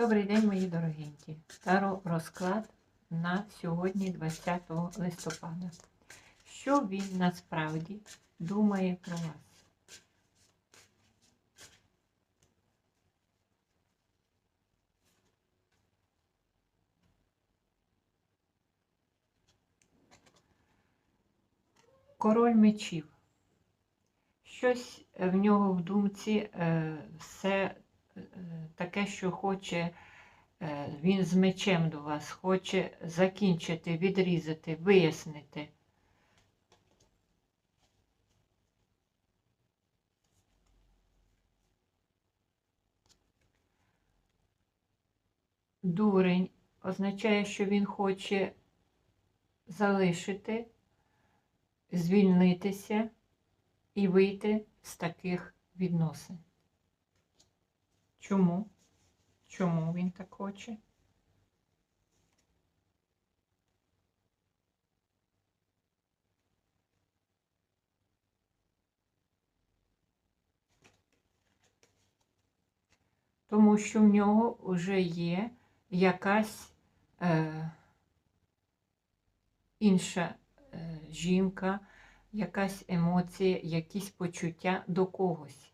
Добрий день, мої дорогенькі. Таро розклад на сьогодні, 20 листопада. Що він насправді думає про вас? Король мечів. Щось в нього в думці е, все таке, що хоче, е, він з мечем до вас, хоче закінчити, відрізати, вияснити. Дурень означає, що він хоче залишити, звільнитися і вийти з таких відносин. Чому? Чому він так хоче? Тому що в нього вже є якась е, інша е, жінка, якась емоція, якісь почуття до когось.